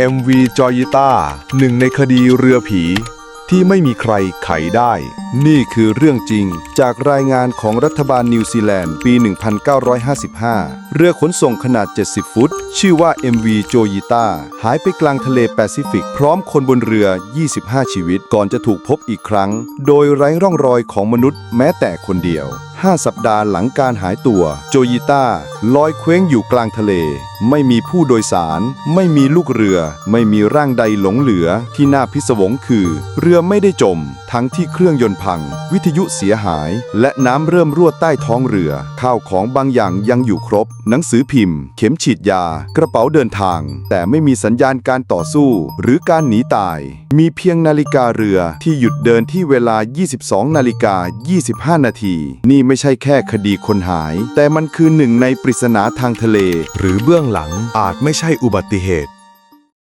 MV จอยิต้าหนึ่งในคดีเรือผีที่ไม่มีใครไขได้ นี่คือเรื่องจริงจากรายงานของรัฐบาลนิวซีแลนด์ปี 1955 เรือขนส่งขนาด 70 ฟุต ชื่อว่า MV โจยิต้าหายไปกลางทะเลแปซิฟิก พร้อมคนบนเรือ 25 ชีวิตก่อนจะถูกพบอีกครั้ง โดยไร้ร่องรอยของมนุษย์แม้แต่คนเดียว 5 สัปดาห์หลังการหายตัว โจยิต้าลอยเคว้งอยู่กลางทะเล ไม่มีผู้โดยสาร ไม่มีลูกเรือ ไม่มีร่างใดหลงเหลือ ที่น่าพิศวงคือ เรือไม่ได้จม ทั้งที่เครื่องยนต์พัง วิทยุเสียหาย และน้ำเริ่มรั่วใต้ท้องเรือ ข้าวของบางอย่างยังอยู่ครบ หนังสือพิมพ์ เข็มฉีดยา กระเป๋าเดินทาง แต่ไม่มีสัญญาณการต่อสู้ หรือการหนีตาย มีเพียงนาฬิกาเรือที่หยุดเดินที่เวลา 22 นาฬิกา 25 นาที นี่ไม่ใช่แค่คดีคนหาย แต่มันคือหนึ่งในปริศนาทางทะเล หรือเบื้องหลังอาจไม่ใช่อุบัติเหตุ